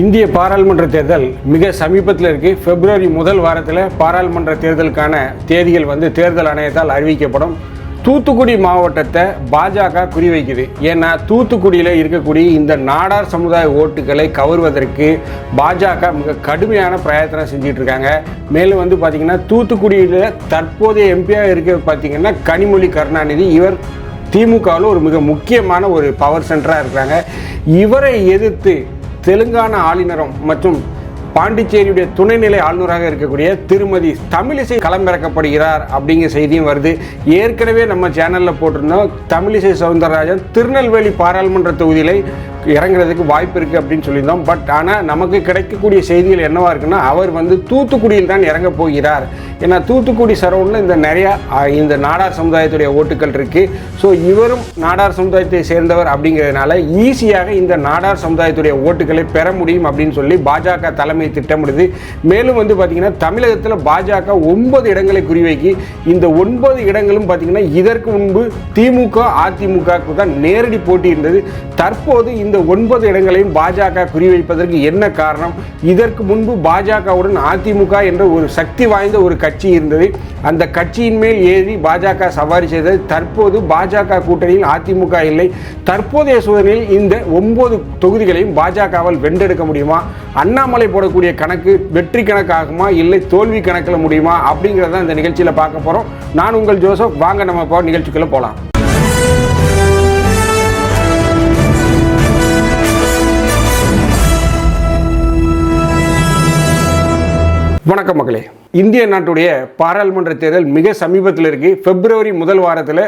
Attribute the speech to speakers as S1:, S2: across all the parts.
S1: இந்திய பாராளுமன்ற தேர்தல் மிக சமீபத்தில் இருக்கு. பிப்ரவரி முதல் வாரத்தில் பாராளுமன்ற தேர்தலுக்கான தேதிகள் வந்து தேர்தல் ஆணையத்தால் அறிவிக்கப்படும். தூத்துக்குடி மாவட்டத்தை பாஜக குறிவைக்குது. ஏன்னா தூத்துக்குடியில் இருக்கக்கூடிய இந்த நாடார் சமுதாய ஓட்டுகளை கவர்வதற்கு பாஜக மிக கடுமையான பிரயத்தனம் செஞ்சிட்டு இருக்காங்க மேலும் வந்து பார்த்திங்கன்னா தூத்துக்குடியில் தற்போதைய எம்பியாக இருக்க பார்த்தீங்கன்னா கனிமொழி கருணாநிதி. இவர் திமுகவில் ஒரு மிக முக்கியமான ஒரு பவர் சென்டராக இருக்கிறாங்க. இவரை எதிர்த்து தெலுங்கானா ஆளுநரும் மற்றும் பாண்டிச்சேரியுடைய துணைநிலை ஆளுநராக இருக்கக்கூடிய திருமதி தமிழிசை களமிறக்கப்படுகிறார் அப்படிங்கிற செய்தியும் வருது. ஏற்கனவே நம்ம சேனலில் போட்டிருந்தோம் தமிழிசை சவுந்தரராஜன் திருநெல்வேலி பாராளுமன்ற தொகுதியில் இறங்குறதுக்கு வாய்ப்பு இருக்குது அப்படின்னு சொல்லியிருந்தோம். பட் ஆனால் நமக்கு கிடைக்கக்கூடிய செய்திகள் என்னவாக இருக்குன்னா அவர் வந்து தூத்துக்குடியில் தான் இறங்க போகிறார். ஏன்னா தூத்துக்குடி சரௌண்டில் இந்த நிறையா இந்த நாடார் சமுதாயத்துடைய ஓட்டுகள் இருக்குது ஸோ இவரும் நாடார் சமுதாயத்தை சேர்ந்தவர் அப்படிங்கிறதுனால ஈஸியாக இந்த நாடார் சமுதாயத்துடைய ஓட்டுகளை பெற முடியும் அப்படின்னு சொல்லி பாஜக தலைமை திட்டமிடுது. மேலும் வந்து பார்த்திங்கன்னா தமிழகத்தில் பாஜக ஒன்பது இடங்களை குறிவைக்கி இந்த ஒன்பது இடங்களும் பார்த்திங்கன்னா இதற்கு முன்பு திமுக அதிமுகவுக்கு தான் நேரடி போட்டி இருந்தது. தற்போது இந்த ஒன்பது இடங்களையும் பாஜக குறிவைப்பதற்கு என்ன காரணம்? இதற்கு முன்பு பாஜகவுடன் அதிமுக என்ற ஒரு சக்தி வாய்ந்த ஒரு கட்சி இருந்தது. அந்த கட்சியின் மேல் ஏறி பாஜக சவாரி செய்தது. தற்போது பாஜக கூட்டணியில் அதிமுக இல்லை. தற்போதைய சூழ்நிலையில் இந்த ஒன்பது தொகுதிகளையும் பாஜகவால் வென்றெடுக்க முடியுமா? அண்ணாமலை போடக்கூடிய கணக்கு வெற்றி கணக்காகுமா? இல்லை தோல்வி கணக்கில் முடியுமா? அப்படிங்கிறத இந்த நிகழ்ச்சியில் பார்க்க போகிறோம் நான் உங்கள் ஜோசப். வாங்க நம்ம இப்போ நிகழ்ச்சிக்குள்ளே போகலாம் வணக்கம் மகளே இந்திய நாட்டுடைய பாராளுமன்ற தேர்தல் மிக சமீபத்தில் இருக்கு. பிப்ரவரி முதல் வாரத்தில்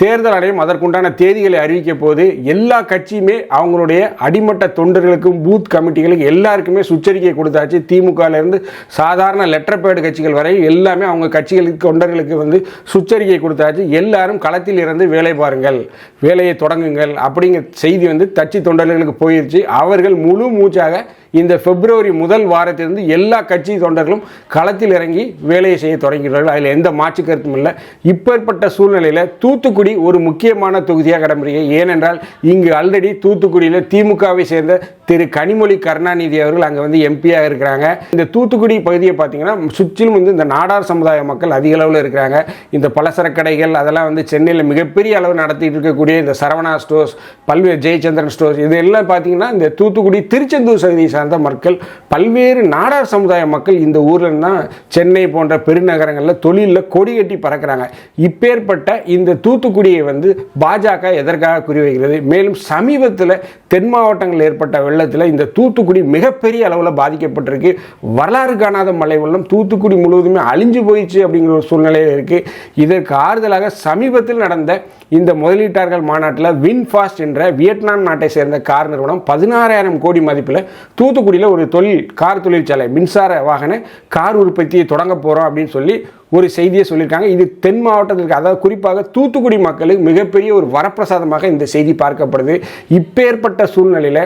S1: தேர்தல் ஆணையம் அதற்குண்டான தேதிகளை அறிவிக்க போது எல்லா கட்சியுமே அவங்களுடைய அடிமட்ட தொண்டர்களுக்கும் பூத் கமிட்டிகளுக்கும் எல்லாருக்குமே சுச்சரிக்கை கொடுத்தாச்சு. திமுகலேருந்து சாதாரண லெட்டர் பேடு கட்சிகள் வரை எல்லாமே அவங்க கட்சிகளுக்கு தொண்டர்களுக்கு வந்து சுச்சரிக்கை கொடுத்தாச்சு. எல்லாரும் களத்தில் இருந்து வேலை பாருங்கள் வேலையை தொடங்குங்கள் அப்படிங்கிற செய்தி வந்து கட்சி தொண்டர்களுக்கு போயிருச்சு. அவர்கள் முழு மூச்சாக இந்த பிப்ரவரி முதல் வாரத்திலிருந்து எல்லா கட்சி தொண்டர்களும் களத்தில் இறங்கி வேலையை செய்ய தொடங்கிறார்கள் அதில் எந்த மாற்று கருத்தும் இல்லை. இப்பேற்பட்ட சூழ்நிலையில் தூத்துக்குடி ஒரு முக்கியமான தொகுதியாக இடம்பெறுகிறது. ஏனென்றால் இங்கு ஆல்ரெடி தூத்துக்குடியில் திமுகவை சேர்ந்த திரு கனிமொழி கருணாநிதி அவர்கள் அங்கே வந்து எம்பியாக இருக்கிறாங்க. இந்த தூத்துக்குடி பகுதியை பார்த்தீங்கன்னா சுற்றிலும் வந்து இந்த நாடார் சமுதாய மக்கள் அதிக அளவில் இருக்கிறாங்க. இந்த பலசரக் கடைகள் அதெல்லாம் வந்து சென்னையில் மிகப்பெரிய அளவு நடத்திட்டு இருக்கக்கூடிய இந்த சரவணா ஸ்டோர்ஸ் பல்வேறு ஜெயச்சந்திரன் ஸ்டோர்ஸ் இது எல்லாம் பார்த்தீங்கன்னா இந்த தூத்துக்குடி திருச்செந்தூர் சகுதியை சார்ந்த மக்கள் பல்வேறு நாடார் சமுதாய மக்கள் இந்த ஊரில் தான் சென்னை போன்ற பெருநகரங்களில் தொழிலில் கொடி கட்டி பறக்கிறாங்க. இப்பேற்பட்ட இந்த தூத்துக்குடியை வந்து பாஜக எதற்காக குறிவைக்கிறது? மேலும் சமீபத்தில் தென் மாவட்டங்களில் ஏற்பட்ட வெள்ளத்தில் இந்த தூத்துக்குடி மிகப்பெரிய அளவில் பாதிக்கப்பட்டிருக்கு. வரலாறு காணாத மழை வெள்ளம் தூத்துக்குடி முழுவதுமே அழிஞ்சு போயிடுச்சு அப்படிங்கிற ஒரு சூழ்நிலையில் இருக்குது இதற்கு ஆறுதலாக சமீபத்தில் நடந்த இந்த முதலீட்டாளர்கள் மாநாட்டில் வின்ஃபாஸ்ட் என்ற வியட்நாம் நாட்டை சேர்ந்த கார் நிறுவனம் பதினாறாயிரம் கோடி மதிப்பில் தூ தூத்துக்குடியில் ஒரு தொழில் கார் தொழிற்சாலை மின்சார வாகன கார் உற்பத்தியை தொடங்க போகிறோம் அப்படின்னு சொல்லி ஒரு செய்தியை சொல்லியிருக்காங்க. இது தென் மாவட்டத்திற்கு அதாவது குறிப்பாக தூத்துக்குடி மக்களுக்கு மிகப்பெரிய ஒரு வரப்பிரசாதமாக இந்த செய்தி பார்க்கப்படுது. இப்பேற்பட்ட சூழ்நிலையில்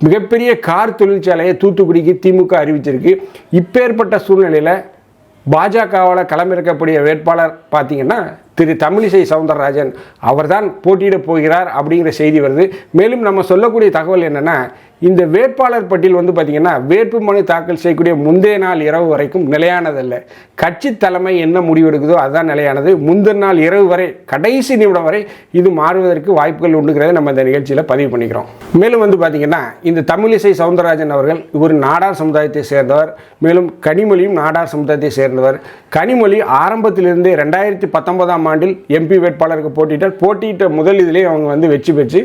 S1: மிகப்பெரிய கார் தொழிற்சாலையை தூத்துக்குடிக்கு திமுக அறிவிச்சிருக்கு. இப்பேற்பட்ட சூழ்நிலையில் பாஜகவால் களமிறக்கக்கூடிய வேட்பாளர் பார்த்தீங்கன்னா திரு தமிழிசை சவுந்தரராஜன் அவர்தான் போட்டியிட போகிறார் அப்படிங்கிற செய்தி வருது. மேலும் நம்ம சொல்லக்கூடிய தகவல் என்னென்னா இந்த வேட்பாளர் பட்டியல் வந்து பார்த்திங்கன்னா வேட்புமனு தாக்கல் செய்யக்கூடிய முந்தைய நாள் இரவு வரைக்கும் நிலையானதல்ல. கட்சி தலைமை என்ன முடிவெடுக்குதோ அதுதான் நிலையானது. முந்தின நாள் இரவு வரை கடைசி நிமிடம் வரை இது மாறுவதற்கு வாய்ப்புகள் உண்டுங்கிறத நம்ம இந்த நிகழ்ச்சியில் பதிவு பண்ணிக்கிறோம். மேலும் வந்து பார்த்திங்கன்னா இந்த தமிழிசை சவுந்தரராஜன் அவர்கள் ஒரு நாடார் சமுதாயத்தை சேர்ந்தவர். மேலும் கனிமொழியும் நாடார் சமுதாயத்தை சேர்ந்தவர். கனிமொழி ஆரம்பத்திலிருந்தே ரெண்டாயிரத்தி பத்தொன்பதாம் ஆண்டில் எம்பி வேட்பாளருக்கு போட்டிட்டார் போட்டியிட்ட முதல் இதிலே அவங்க வந்து வெற்றி பெற்று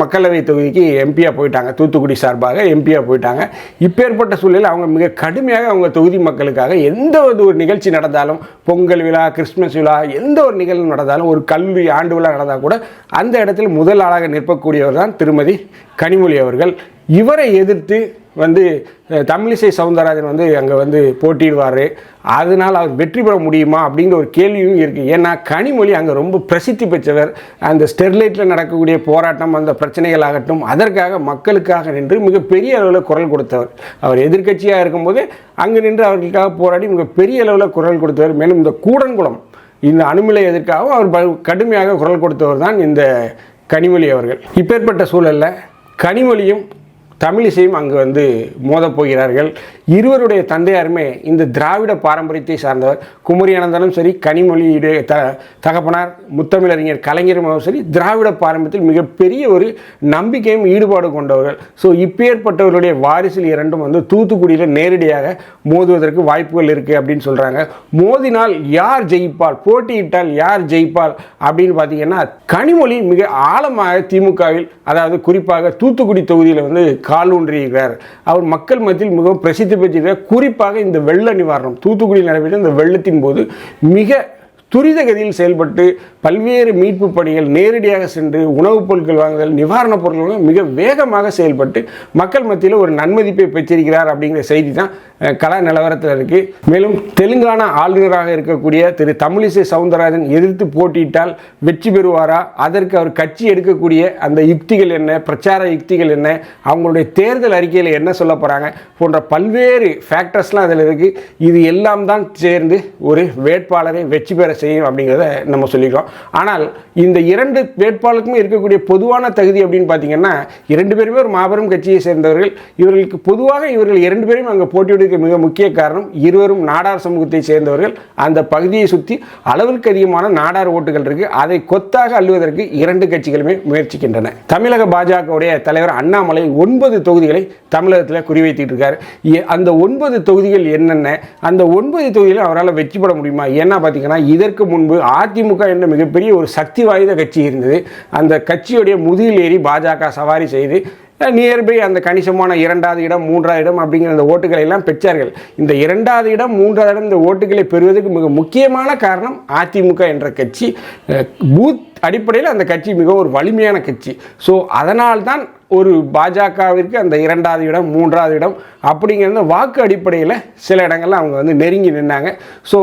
S1: மக்களவை தொகுதிக்கு எம்பியாக போயிட்டாங்க. தூத்துக்குடி சார்பாக எம்பியாக போயிட்டாங்க. இப்பேற்பட்ட சூழலில் அவங்க மிக கடுமையாக அவங்க தொகுதி மக்களுக்காக எந்த ஒரு நிகழ்ச்சி நடந்தாலும் பொங்கல் விழா கிறிஸ்மஸ் விழா எந்த ஒரு நிகழ்வு நடந்தாலும் ஒரு கல்வி ஆண்டு விழா நடந்தால் கூட அந்த இடத்தில் முதல் ஆளாக நிற்பக்கூடியவர் தான் திருமதி கனிமொழி அவர்கள். இவரை எதிர்த்து வந்து தமிழிசை சவுந்தரராஜன் வந்து அங்கே வந்து போட்டியிடுவார். அதனால் அவர் வெற்றி பெற முடியுமா அப்படிங்கிற ஒரு கேள்வியும் இருக்குது ஏன்னா கனிமொழி அங்கே ரொம்ப பிரசித்தி பெற்றவர். அந்த ஸ்டெர்லைட்டில் நடக்கக்கூடிய போராட்டம் அந்த பிரச்சனைகள் ஆகட்டும் அதற்காக மக்களுக்காக நின்று மிகப்பெரிய அளவில் குரல் கொடுத்தவர். அவர் எதிர்க்கட்சியாக இருக்கும்போது அங்கு நின்று அவர்களுக்காக போராடி மிகப்பெரிய அளவில் குரல் கொடுத்தவர். மேலும் இந்த கூடன்குளம் இந்த அணுமிலை எதற்காகவும் அவர் ப- கடுமையாக குரல் கொடுத்தவர் தான் இந்த கனிமொழி அவர்கள். இப்பேற்பட்ட சூழலில் கனிமொழியும் தமிழிசையும் அங்கு வந்து மோதப் போகிறார்கள். இருவருடைய தந்தையாருமே இந்த திராவிட பாரம்பரியத்தை சார்ந்தவர். குமரி அனந்தனும் சரி கனிமொழியுடைய த தகப்பனார் முத்தமிழறிஞர் கலைஞரும் சரி திராவிட பாரம்பரியத்தில் மிகப்பெரிய ஒரு நம்பிக்கையும் ஈடுபாடு கொண்டவர்கள். ஸோ இப்பேற்பட்டவர்களுடைய வாரிசில் இரண்டும் வந்து தூத்துக்குடியில் நேரடியாக மோதுவதற்கு வாய்ப்புகள் இருக்குது அப்படின்னு சொல்கிறாங்க மோதினால் யார் ஜெயிப்பால் போட்டியிட்டால் யார் ஜெயிப்பால் அப்படின்னு பார்த்தீங்கன்னா கனிமொழி மிக ஆழமாக திமுகவில் அதாவது குறிப்பாக தூத்துக்குடி தொகுதியில் வந்து கால் ஊன்றியிருக்கிறார். அவர் மக்கள் மத்தியில் மிகவும் பிரசித்தி பெற்றிருக்கிறார். குறிப்பாக இந்த வெள்ள நிவாரணம் தூத்துக்குடியில் நடைபெற்ற இந்த வெள்ளத்தின் போது மிக துரித கதியில் செயல்பட்டு பல்வேறு மீட்பு பணிகள் நேரடியாக சென்று உணவுப் பொருட்கள் வாங்குதல் நிவாரணப் பொருட்கள் மிக வேகமாக செயல்பட்டு மக்கள் மத்தியில் ஒரு நன்மதிப்பை பெற்றிருக்கிறார் அப்படிங்கிற செய்தி தான் கலா நிலவரத்தில் இருக்கு. மேலும் தெலுங்கானா ஆளுநராக இருக்கக்கூடிய திரு தமிழிசை சவுந்தரராஜன் எதிர்த்து போட்டியிட்டால் வெற்றி பெறுவாரா? அதற்கு அவர் கட்சி எடுக்கக்கூடிய அந்த யுக்திகள் என்ன? பிரச்சார யுக்திகள் என்ன? அவங்களுடைய தேர்தல் அறிக்கையில் என்ன சொல்ல போகிறாங்க போன்ற பல்வேறு ஃபேக்டர்ஸ்லாம் அதில் இருக்குது இது எல்லாம் தான் சேர்ந்து ஒரு வேட்பாளரை வெற்றி பெற செய்யும் அப்படிங்கிறத நம்ம சொல்லிக்கிறோம். ஆனால் இந்த இரண்டு வேட்பாளருக்குமே இருக்கக்கூடிய பொதுவான தகுதி அப்படின்னு பார்த்தீங்கன்னா இரண்டு பேருமே ஒரு மாபெரும் கட்சியை சேர்ந்தவர்கள். இவர்களுக்கு பொதுவாக இவர்கள் இரண்டு பேரும் அங்கே போட்டியிடுவதற்கு மிக முக்கிய காரணம் இருவரும் நாடார் சமூகத்தை சேர்ந்தவர்கள். அந்த பகுதியை சுற்றி அளவிற்கு அதிகமான நாடார் ஓட்டுகள் இருக்கு. அதை கொத்தாக அள்ளுவதற்கு இரண்டு கட்சிகளுமே முயற்சிக்கின்றன. தமிழக பாஜகவுடைய தலைவர் அண்ணாமலை ஒன்பது தொகுதிகளை தமிழகத்தில் குறிவைத்திட்டு இருக்கார். அந்த ஒன்பது தொகுதிகள் என்னென்ன? அந்த ஒன்பது தொகுதிகளும் அவரால் வெற்றி பெற முடியுமா? ஏன்னா பார்த்தீங்கன்னா இதற்கு முன்பு அதிமுக என்ற மிகப்பெரிய ஒரு சக்தி வாய்ந்த கட்சி இருந்தது. அந்த கட்சியுடைய முதுகில் ஏறி பாஜக சவாரி செய்து நியர்பை அந்த கணிசமான இரண்டாவது இடம் மூன்றாவது இடம் அப்படிங்கிற அந்த ஓட்டுகளை எல்லாம் பெற்றார்கள். இந்த இரண்டாவது இடம் மூன்றாவது இடம் இந்த ஓட்டுகளை பெறுவதற்கு மிக முக்கியமான காரணம் அதிமுக என்ற கட்சி. பூத் அடிப்படையில் அந்த கட்சி மிக ஒரு வலிமையான கட்சி. ஸோ அதனால்தான் ஒரு பாஜகவிற்கு அந்த இரண்டாவது இடம் மூன்றாவது இடம் அப்படிங்கிற வாக்கு அடிப்படையில் சில இடங்கள்ல அவங்க வந்து நெருங்கி நின்னாங்க. ஸோ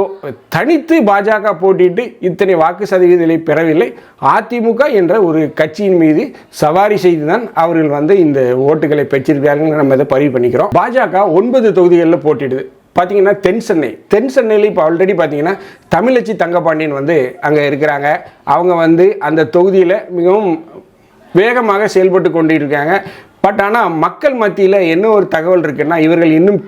S1: தனித்து பாஜக போட்டிட்டு இத்தனை வாக்கு சதவீதங்களை பெறவில்லை. அதிமுக என்ற ஒரு கட்சியின் மீது சவாரி செய்து தான் அவர்கள் வந்து இந்த ஓட்டுகளை பெற்றிருக்கிறார்கள் நம்ம இதை பதிவு பண்ணிக்கிறோம். பாஜக ஒன்பது தொகுதிகளில் போட்டிடுது பார்த்தீங்கன்னா தென் சென்னை. தென் சென்னையில் இப்போ ஆல்ரெடி பார்த்தீங்கன்னா தமிழச்சி தங்கபாண்டியன் வந்து அங்கே இருக்கிறாங்க. அவங்க வந்து அந்த தொகுதியில் மிகவும் வேகமாக செயல்பட்டு கொண்டிருக்காங்க. பட் ஆனால் மக்கள் மத்தியில் என்ன ஒரு தகவல் இருக்குன்னா இவர்கள் இன்னும்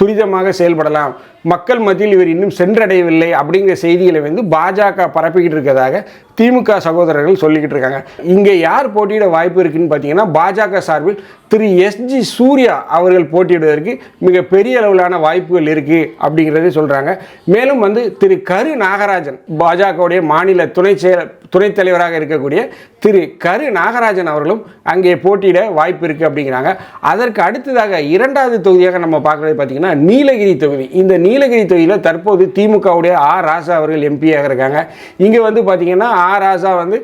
S1: துரிதமாக செயல்படலாம். மக்கள் மத்தியில் இவர் இன்னும் சென்றடையவில்லை அப்படிங்கிற செய்திகளை வந்து பாஜக பரப்பிக்கிட்டு இருக்கிறதாக திமுக சகோதரர்கள் சொல்லிக்கிட்டு இருக்காங்க. இங்கே யார் போட்டியிட வாய்ப்பு இருக்குன்னு பார்த்தீங்கன்னா பாஜக சார்பில் திரு எஸ்ஜி சூர்யா அவர்கள் போட்டியிடுவதற்கு மிக பெரிய அளவிலான வாய்ப்புகள் இருக்குது அப்படிங்கிறதே சொல்கிறாங்க மேலும் வந்து திரு கரு நாகராஜன் பாஜகவுடைய மாநில துணை செயல துணைத் தலைவராக இருக்கக்கூடிய திரு கரு நாகராஜன் அவர்களும் அங்கே போட்டியிட வாய்ப்பு இருக்குது அப்படிங்கிறாங்க. அதற்கு அடுத்ததாக இரண்டாவது தொகுதியாக நம்ம பார்க்குறது பார்த்தீங்கன்னா நீலகிரி தொகுதி. இந்த நீலகிரி தொகுதியில் தற்போது திமுகவுடைய ஆர் ராசா அவர்கள் எம்பியாக இருக்காங்க. இங்கே வந்து பார்த்தீங்கன்னா ஆர் ராசா வந்து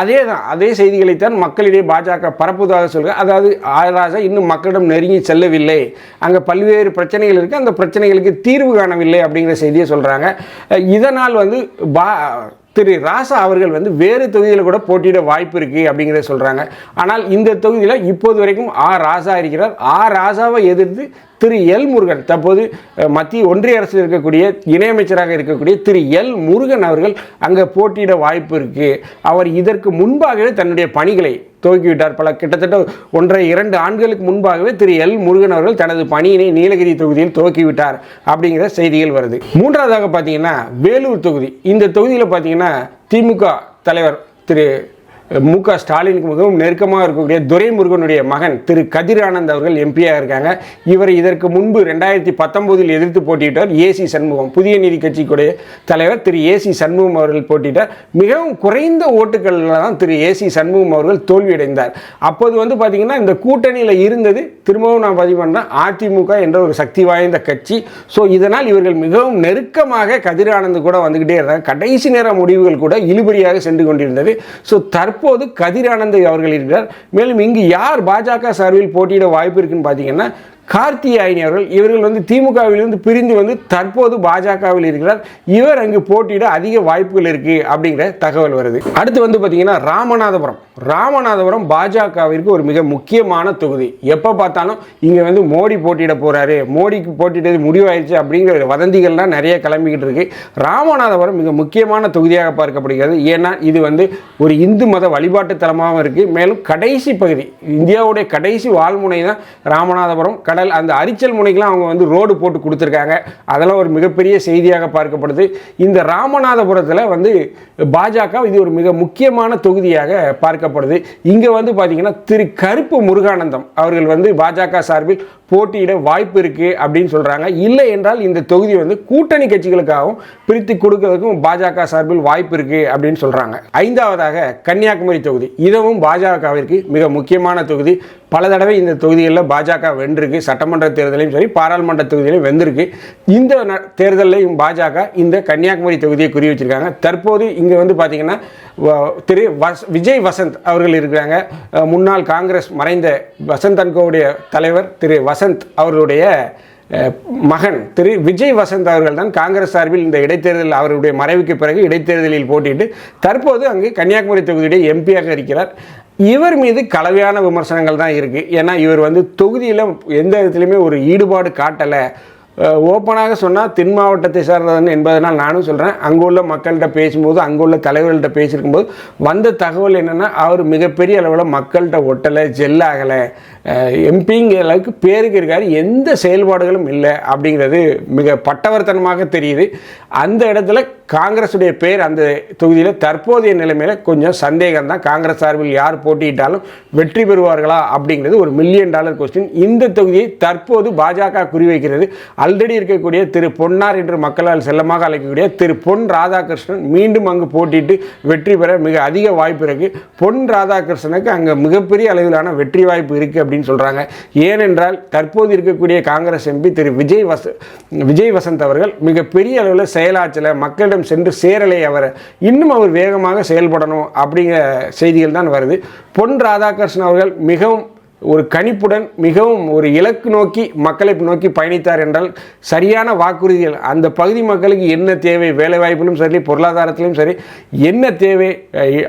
S1: அதே தான் அதே செய்திகளைத்தான் மக்களிடையே பாஜக பரப்புவதாக சொல்கிறார் அதாவது ஆராசா இன்னும் மக்களிடம் நெருங்கி செல்லவில்லை. அங்கே பல்வேறு பிரச்சனைகள் இருக்குது அந்த பிரச்சனைகளுக்கு தீர்வு காணவில்லை அப்படிங்கிற செய்தியை சொல்கிறாங்க இதனால் வந்து பா திரு ராசா அவர்கள் வந்து வேறு தொகுதியில் கூட போட்டியிட வாய்ப்பு இருக்குது அப்படிங்கிறத சொல்கிறாங்க ஆனால் இந்த தொகுதியில் இப்போது வரைக்கும் ஆ ராசா இருக்கிறார். ஆ ராசாவை எதிர்த்து திரு எல் முருகன் தற்போது மத்திய ஒன்றிய அரசில் இருக்கக்கூடிய இணையமைச்சராக இருக்கக்கூடிய திரு எல் முருகன் அவர்கள் அங்கே போட்டியிட வாய்ப்பு இருக்குது அவர் இதற்கு முன்பாகவே தன்னுடைய பணிகளை துவக்கிவிட்டார் பல கிட்டத்தட்ட ஒன்றரை இரண்டு ஆண்டுகளுக்கு முன்பாகவே திரு எல் முருகன் அவர்கள் தனது பணியினை நீலகிரி தொகுதியில் துவக்கிவிட்டார் அப்படிங்கிற செய்திகள் வருது. மூன்றாவதாக பார்த்தீங்கன்னா வேலூர் தொகுதி. இந்த தொகுதியில் பார்த்தீங்கன்னா திமுக தலைவர் திரு மு க. ஸ்டாலினுக்கு மிகவும் நெருக்கமாக இருக்கக்கூடிய துரைமுருகனுடைய மகன் திரு கதிர் ஆனந்த் அவர்கள் எம்பியாக இருக்காங்க. இவர் இதற்கு முன்பு ரெண்டாயிரத்தி பத்தொம்போதில் எதிர்த்து போட்டியிட்டார் ஏசி சண்முகம். புதிய நீதி கட்சிக்குடைய தலைவர் திரு ஏசி சண்முகம் அவர்கள் போட்டியிட்டார். மிகவும் குறைந்த ஓட்டுகளில் தான் திரு ஏசி சண்முகம் அவர்கள் தோல்வியடைந்தார். அப்போது வந்து பார்த்திங்கன்னா இந்த கூட்டணியில் இருந்தது திரும்பவும் நான் பதிவு பண்ணேன் அதிமுக என்ற ஒரு சக்தி வாய்ந்த கட்சி. ஸோ இதனால் இவர்கள் மிகவும் நெருக்கமாக கதிர் ஆனந்த் கூட வந்துக்கிட்டே இருந்தாங்க. கடைசி நேர முடிவுகள் கூட இழுபடியாக சென்று கொண்டிருந்தது. ஸோ தற்போது கதிர் ஆனந்த் அவர்கள் இருக்கிறார். மேலும் இங்கு யார் பாஜக சார்பில் போட்டியிட வாய்ப்பு இருக்குன்னு பார்த்தீங்கன்னா கார்த்தியாயினி அவர்கள் இவர்கள் வந்து திமுகவிலிருந்து பிரிந்து வந்து தற்போது பாஜகவில் இருக்கிறார். இவர் அங்கு போட்டியிட அதிக வாய்ப்புகள் இருக்கு அப்படிங்கிற தகவல் வருது. அடுத்து வந்து பார்த்தீங்கன்னா ராமநாதபுரம். ராமநாதபுரம் பாஜகவிற்கு ஒரு மிக முக்கியமான தொகுதி. எப்போ பார்த்தாலும் இங்கே வந்து மோடி போட்டியிட போறாரு. மோடிக்கு போட்டியிட்டது முடிவாயிருச்சு அப்படிங்கிற வதந்திகள்லாம் நிறைய கிளம்பிக்கிட்டு இருக்கு. ராமநாதபுரம் மிக முக்கியமான தொகுதியாக பார்க்கப்படுகிறது. ஏன்னா இது வந்து ஒரு இந்து மத வழிபாட்டு தலமாகவும் இருக்கு. மேலும் கடைசி பகுதி இந்தியாவுடைய கடைசி வாழ்முனை தான் ராமநாதபுரம் கடல் அந்த அரிச்சல் முனைக்கெலாம் அவங்க வந்து ரோடு போட்டு கொடுத்துருக்காங்க. அதெல்லாம் ஒரு மிகப்பெரிய செய்தியாக பார்க்கப்படுது. இந்த ராமநாதபுரத்தில் வந்து பாஜக இது ஒரு மிக முக்கியமான தொகுதியாக பார்க்கப்படுது. இங்கே வந்து பார்த்தீங்கன்னா திரு கருப்பு முருகானந்தம் அவர்கள் வந்து பாஜக சார்பில் போட்டியிட வாய்ப்பு இருக்குது அப்படின்னு சொல்கிறாங்க இல்லை என்றால் இந்த தொகுதி வந்து கூட்டணி கட்சிகளுக்காகவும் பிரித்து கொடுக்கறதுக்கும் பாஜக சார்பில் வாய்ப்பு இருக்குது அப்படின்னு சொல்கிறாங்க ஐந்தாவதாக கன்னியாகுமரி தொகுதி. இதுவும் பாஜகவிற்கு மிக முக்கியமான தொகுதி. பல தடவை இந்த தொகுதிகளில் பாஜக வென்றிருக்கு சட்டமன்ற தேர்தலையும் சரி பாராளுமன்ற தொகுதியிலையும் வென்றிருக்கு. இந்த ந- தேர்தலையும் பாஜக இந்த கன்னியாகுமரி தொகுதியை குறி வச்சிருக்காங்க. தற்போது இங்கே வந்து பார்த்தீங்கன்னா திரு வஸ் விஜய் வசந்த் அவர்கள் இருக்கிறாங்க. முன்னாள் காங்கிரஸ் மறைந்த வசந்த் அன்கோவுடைய தலைவர் திரு வசந்த் அவர்களுடைய மகன் திரு விஜய் வசந்த் அவர்கள் தான் காங்கிரஸ் சார்பில் இந்த இடைத்தேர்தல் அவருடைய மறைவுக்கு பிறகு இடைத்தேர்தலில் போட்டியிட்டு தற்போது அங்கு கன்னியாகுமரி தொகுதியுடைய எம்பியாக இருக்கிறார். இவர் மீது கலவையான விமர்சனங்கள் தான் இருக்குது ஏன்னா இவர் வந்து தொகுதியில் எந்த விதத்துலையுமே ஒரு ஈடுபாடு காட்டலை. ஓப்பனாக சொன்னால் தென் மாவட்டத்தை சார்ந்தவன் என்பதனால் நானும் சொல்கிறேன் அங்குள்ள மக்கள்கிட்ட பேசும்போது அங்குள்ள தலைவர்கள்ட்ட பேசியிருக்கும்போது வந்த தகவல் என்னென்னா அவர் மிகப்பெரிய அளவில் மக்கள்கிட்ட ஒட்டலை ஜெல்லாகலை எம்பிங்கிற அளவுக்கு பேருக்கு இருக்காரு. எந்த செயல்பாடுகளும் இல்லை அப்படிங்கிறது மிக பட்டவர்த்தனமாக தெரியுது. அந்த இடத்துல காங்கிரஸுடைய பேர் அந்த தொகுதியில் தற்போதைய நிலைமையில் கொஞ்சம் சந்தேகம் தான் காங்கிரஸ் சார்பில் யார் போட்டியிட்டாலும் வெற்றி பெறுவார்களா அப்படிங்கிறது ஒரு மில்லியன் டாலர் கொஸ்டின் இந்த தொகுதியை தற்போது பாஜக குறிவைக்கிறது. ஆல்ரெடி இருக்கக்கூடிய திரு பொன்னார் என்று மக்களால் செல்லமாக அழைக்கக்கூடிய திரு பொன் ராதாகிருஷ்ணன் மீண்டும் அங்கு போட்டியிட்டு வெற்றி பெற மிக அதிக வாய்ப்பு இருக்குது பொன் ராதாகிருஷ்ணனுக்கு அங்கே மிகப்பெரிய அளவிலான வெற்றி வாய்ப்பு இருக்குது அப்படின்னு சொல்கிறாங்க ஏனென்றால் தற்போது இருக்கக்கூடிய காங்கிரஸ் எம்பி திரு விஜய் வச விஜய் வசந்த் அவர்கள் மிகப்பெரிய அளவில் செயலாற்றலை மக்களிடம் சென்று சேரலை அவர். இன்னும் அவர் வேகமாக செயல்படணும் அப்படிங்கிற செய்திகள் தான் வருது. பொன் ராதாகிருஷ்ணன் அவர்கள் மிகவும் ஒரு கணிப்புடன் மிகவும் ஒரு இலக்கு நோக்கி மக்களை நோக்கி பயணித்தார் என்றால் சரியான வாக்குறுதிகள் அந்த பகுதி மக்களுக்கு என்ன தேவை? வேலைவாய்ப்பிலும் சரி பொருளாதாரத்திலும் சரி என்ன தேவை?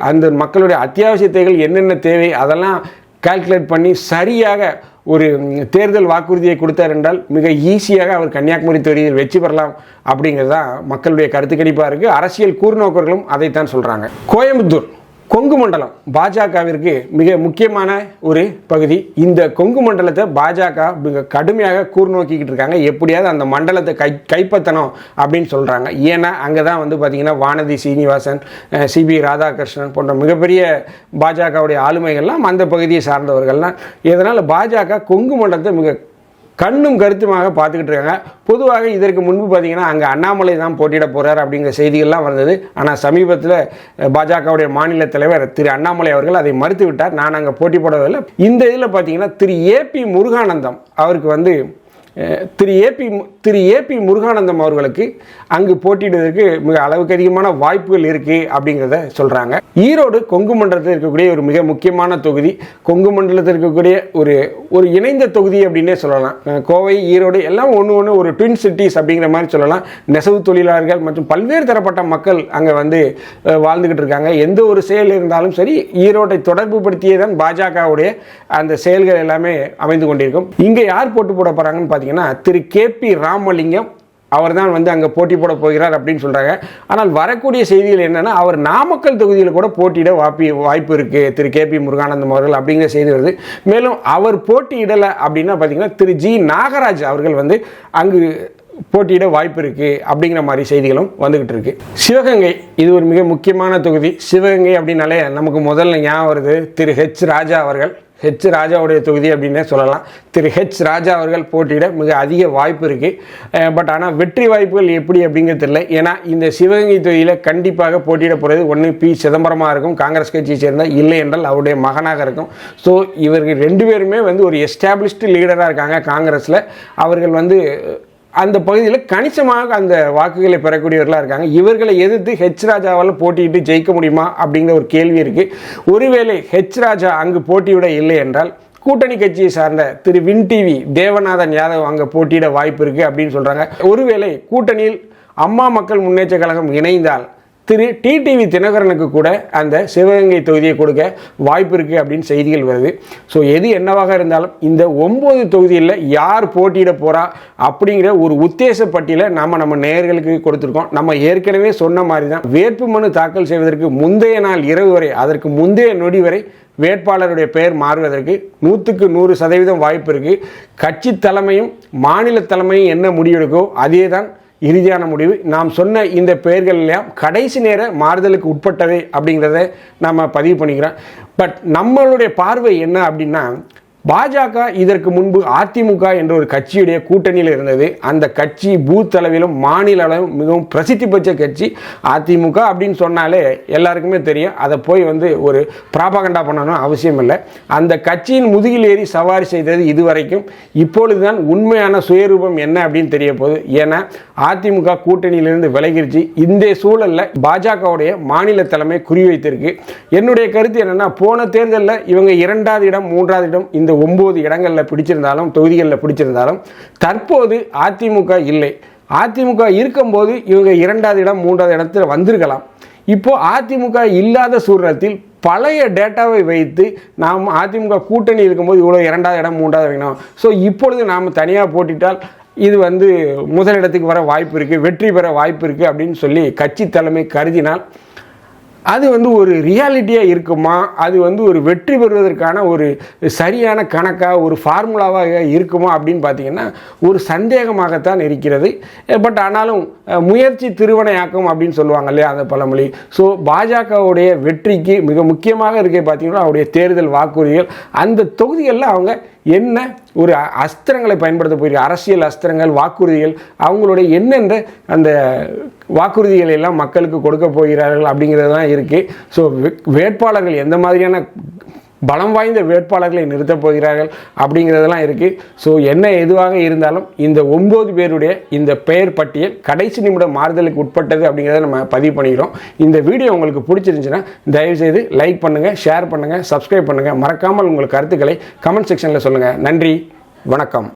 S1: அந்த மக்களுடைய அத்தியாவசிய தேவைகள் என்னென்ன தேவை? அதெல்லாம் கால்குலேட் பண்ணி சரியாக ஒரு தேர்தல் வாக்குறுதியை கொடுத்தார் என்றால் மிக ஈஸியாக அவர் கன்னியாகுமரி தொகுதியில் வெற்றி பெறலாம் அப்படிங்கிறது தான் மக்களுடைய கருத்து கணிப்பாக இருக்குது அரசியல் கூர்நோக்கர்களும் அதைத்தான் சொல்கிறாங்க கோயம்புத்தூர். கொங்கு மண்டலம் பாஜகவிற்கு மிக முக்கியமான ஒரு பகுதி. இந்த கொங்கு மண்டலத்தை பாஜக மிக கடுமையாக கூர்நோக்கிக்கிட்டு இருக்காங்க. எப்படியாவது அந்த மண்டலத்தை கை கைப்பற்றணும் அப்படின்னு சொல்கிறாங்க ஏன்னா அங்கே தான் வந்து பார்த்திங்கன்னா வானதி சீனிவாசன் சிபி ராதாகிருஷ்ணன் போன்ற மிகப்பெரிய பாஜகவுடைய ஆளுமைகள்லாம் அந்த பகுதியை சார்ந்தவர்கள்லாம். இதனால் பாஜக கொங்கு மண்டலத்தை மிக கண்ணும் கருத்துமாக பார்த்துக்கிட்டு இருக்காங்க. பொதுவாக இதற்கு முன்பு பார்த்தீங்கன்னா அங்கே அண்ணாமலை தான் போட்டியிட போகிறார் அப்படிங்கிற செய்திகள்லாம் வந்தது. ஆனால் சமீபத்தில் பாஜகவுடைய மாநில தலைவர் திரு அண்ணாமலை அவர்கள் அதை மறுத்து விட்டார். நான் அங்கே போட்டி போடவில்லை. இந்த இதில் பார்த்தீங்கன்னா திரு ஏபி முருகானந்தம் அவருக்கு வந்து Thiru A P Thiru A P Muruganandam அவர்களுக்கு அங்கு போட்டியிடுவதற்கு மிக அளவுக்கு அதிகமான வாய்ப்புகள் இருக்கு அப்படிங்கிறத சொல்றாங்க. ஈரோடு கொங்கு மண்டலத்தில் இருக்கக்கூடிய ஒரு மிக முக்கியமான தொகுதி. கொங்கு மண்டலத்தில் இருக்கக்கூடிய ஒரு ஒரு இணைந்த தொகுதி அப்படின்னே சொல்லலாம். கோவை ஈரோடு எல்லாம் ஒன்று ஒன்று ஒரு ட்வின் சிட்டிஸ் அப்படிங்கிற மாதிரி சொல்லலாம். நெசவு தொழிலாளர்கள் மற்றும் பல்வேறு தரப்பட்ட மக்கள் அங்கே வந்து வாழ்ந்துக்கிட்டு வாழ்ந்துகிட்டு இருக்காங்க. எந்த ஒரு செயல் இருந்தாலும் சரி ஈரோட்டை தொடர்பு படுத்தியே தான் பாஜகவுடைய அந்த செயல்கள் எல்லாமே அமைந்து கொண்டிருக்கும். இங்கே யார் போட்டு போட போகிறாங்கன்னு பார்த்தீங்கன்னா திரு கேபி ராமலிங்கம் அவர் தான் வந்து அங்கே போட்டி போட போகிறார் அப்படின்னு சொல்கிறாங்க ஆனால் வரக்கூடிய செய்திகள் என்னென்னா அவர் நாமக்கல் தொகுதியில் கூட போட்டியிட வாப்பி வாய்ப்பு இருக்குது திரு கே பி முருகானந்தம் அவர்கள் அப்படிங்கிற செய்தி வருது. மேலும் அவர் போட்டியிடலை அப்படின்னா பார்த்தீங்கன்னா திரு ஜி நாகராஜ் அவர்கள் வந்து அங்கு போட்டியிட வாய்ப்பு இருக்குது அப்படிங்கிற மாதிரி செய்திகளும் வந்துக்கிட்டு இருக்கு. சிவகங்கை இது ஒரு மிக முக்கியமான தொகுதி. சிவகங்கை அப்படின்னாலே நமக்கு முதல்ல ஞாபகம் வருது திரு ஹெச் ராஜா அவர்கள். ஹெச் ராஜாவுடைய தொகுதி அப்படின்னே சொல்லலாம். திரு ஹெச் ராஜா அவர்கள் போட்டியிட மிக அதிக வாய்ப்பு இருக்குது பட் ஆனால் வெற்றி வாய்ப்புகள் எப்படி அப்படிங்கிறது இல்லை ஏன்னா இந்த சிவகங்கை தொகுதியில் கண்டிப்பாக போட்டியிட போகிறது ஒன்று பி சிதம்பரமாக இருக்கும். காங்கிரஸ் கட்சியை சேர்ந்த இல்லை என்றால் அவருடைய மகனாக இருக்கும். ஸோ இவர்கள் ரெண்டு பேருமே வந்து ஒரு எஸ்டாப்ளிஷ்டு லீடராக இருக்காங்க காங்கிரஸில். அவர்கள் வந்து அந்த பகுதியில் கணிசமாக அந்த வாக்குகளை பெறக்கூடியவர்களாக இருக்காங்க. இவர்களை எதிர்த்து ஹெச் ராஜாவால் போட்டியிட்டு ஜெயிக்க முடியுமா அப்படிங்கிற ஒரு கேள்வி இருக்குது ஒருவேளை ஹெச் ராஜா அங்கு போட்டியிட இல்லை என்றால் கூட்டணி கட்சியை சார்ந்த திரு வின் டிவி தேவநாதன் யாதவ் அங்கே போட்டியிட வாய்ப்பு இருக்குது அப்படின்னு சொல்கிறாங்க ஒருவேளை கூட்டணியில் அம்மா மக்கள் முன்னேற்ற கழகம் இணைந்தால் திரு டிடிவி தினகரனுக்கு கூட அந்த சிவகங்கை தொகுதியை கொடுக்க வாய்ப்பு இருக்குது அப்படின்னு செய்திகள் வருது. ஸோ எது என்னவாக இருந்தாலும் இந்த ஒம்பது தொகுதியில் யார் போட்டியிட போகிறா அப்படிங்கிற ஒரு உத்தேச பட்டியலை நம்ம நம்ம நேயர்களுக்கு கொடுத்துருக்கோம். நம்ம ஏற்கனவே சொன்ன மாதிரி தான் வேட்புமனு தாக்கல் செய்வதற்கு முந்தைய நாள் இரவு வரை அதற்கு முந்தைய நொடி வரை வேட்பாளருடைய பெயர் மாறுவதற்கு நூற்றுக்கு நூறு சதவீதம் வாய்ப்பு இருக்குது கட்சி தலைமையும் மாநில தலைமையும் என்ன முடிவெடுக்கோ அதே தான் இறுதியான முடிவு. நாம் சொன்ன இந்த பெயர்கள் எல்லாம் கடைசி நேர மாறுதலுக்கு உட்பட்டவை அப்படிங்கிறத நம்ம பதிவு பண்ணிக்கிறோம். பட் நம்மளுடைய பார்வை என்ன அப்படின்னா பாஜக இதற்கு முன்பு அதிமுக என்ற ஒரு கட்சியுடைய கூட்டணியில் இருந்தது. அந்த கட்சி பூத் அளவிலும் மாநில அளவிலும் மிகவும் பிரசித்தி பெற்ற கட்சி. அதிமுக அப்படின்னு சொன்னாலே எல்லாருக்குமே தெரியும். அதை போய் வந்து ஒரு ப்ராபகண்டா பண்ணணும் அவசியம் இல்லை. அந்த கட்சியின் முதுகில் ஏறி சவாரி செய்தது இதுவரைக்கும். இப்பொழுதுதான் உண்மையான சுயரூபம் என்ன அப்படின்னு தெரிய போகுது ஏன்னா அதிமுக கூட்டணியிலிருந்து விலகிருச்சு. இந்த சூழலில் பாஜகவுடைய மாநில தலைமை குறிவைத்திருக்கு. என்னுடைய கருத்து என்னென்னா போன தேர்தலில் இவங்க இரண்டாவது இடம் மூன்றாவது இடம் இந்த ஒம்பது இடங்களில் பிடிச்சிருந்தாலும் தொகுதிகளில் பிடிச்சிருந்தாலும் தற்போது அதிமுக இல்லை. அதிமுக இருக்கும்போது இவங்க இரண்டாவது இடம் மூன்றாவது இடத்துல வந்திருக்கலாம். இப்போது அதிமுக இல்லாத சூழ்நிலத்தில் பழைய டேட்டாவை வைத்து நாம் அதிமுக கூட்டணி இருக்கும்போது இவ்வளோ இரண்டாவது இடம் மூன்றாவது வைக்கணும். ஸோ இப்பொழுது நாம் தனியாக போட்டிட்டால் இது வந்து முதலிடத்துக்கு வர வாய்ப்பு இருக்குது வெற்றி பெற வாய்ப்பு இருக்குது அப்படின்னு சொல்லி கட்சி தலைமை கருதினால் அது வந்து ஒரு ரியாலிட்டியாக இருக்குமா? அது வந்து ஒரு வெற்றி பெறுவதற்கான ஒரு சரியான கணக்காக ஒரு ஃபார்முலாவாக இருக்குமா அப்படின்னு பார்த்தீங்கன்னா ஒரு சந்தேகமாகத்தான் இருக்கிறது. பட் ஆனாலும் முயற்சி திருவனையாக்கம் அப்படின்னு சொல்லுவாங்க இல்லையா அந்த பழமொழி. ஸோ பாஜகவுடைய வெற்றிக்கு மிக முக்கியமாக இருக்க பார்த்தீங்கன்னா அவருடைய தேர்தல் வாக்குறுதிகள். அந்த தொகுதிகளில் அவங்க என்ன ஒரு அஸ்திரங்களை பயன்படுத்த போயிருக்கு அரசியல் அஸ்திரங்கள் வாக்குறுதிகள் அவங்களுடைய என்னென்ற அந்த வாக்குறுதிகளை எல்லாம் மக்களுக்கு கொடுக்க போகிறார்கள் அப்படிங்கிறது தான் இருக்குது ஸோ வேட்பாளர்கள் எந்த மாதிரியான பலம் வாய்ந்த வேட்பாளர்களை நிறுத்தப் போகிறார்கள் அப்படிங்கிறதெல்லாம் இருக்குது ஸோ என்ன எதுவாக இருந்தாலும் இந்த ஒம்பது பேருடைய இந்த பெயர் பட்டியல் கடைசி நிமிடம் மாறுதலுக்கு உட்பட்டது அப்படிங்கிறத நம்ம பதிவு பண்ணிக்கிறோம். இந்த வீடியோ உங்களுக்கு பிடிச்சிருந்துச்சுன்னா தயவுசெய்து லைக் பண்ணுங்கள் ஷேர் பண்ணுங்கள் சப்ஸ்கிரைப் பண்ணுங்கள் மறக்காமல் உங்கள் கருத்துக்களை கமெண்ட் செக்ஷனில் சொல்லுங்கள் நன்றி வணக்கம்.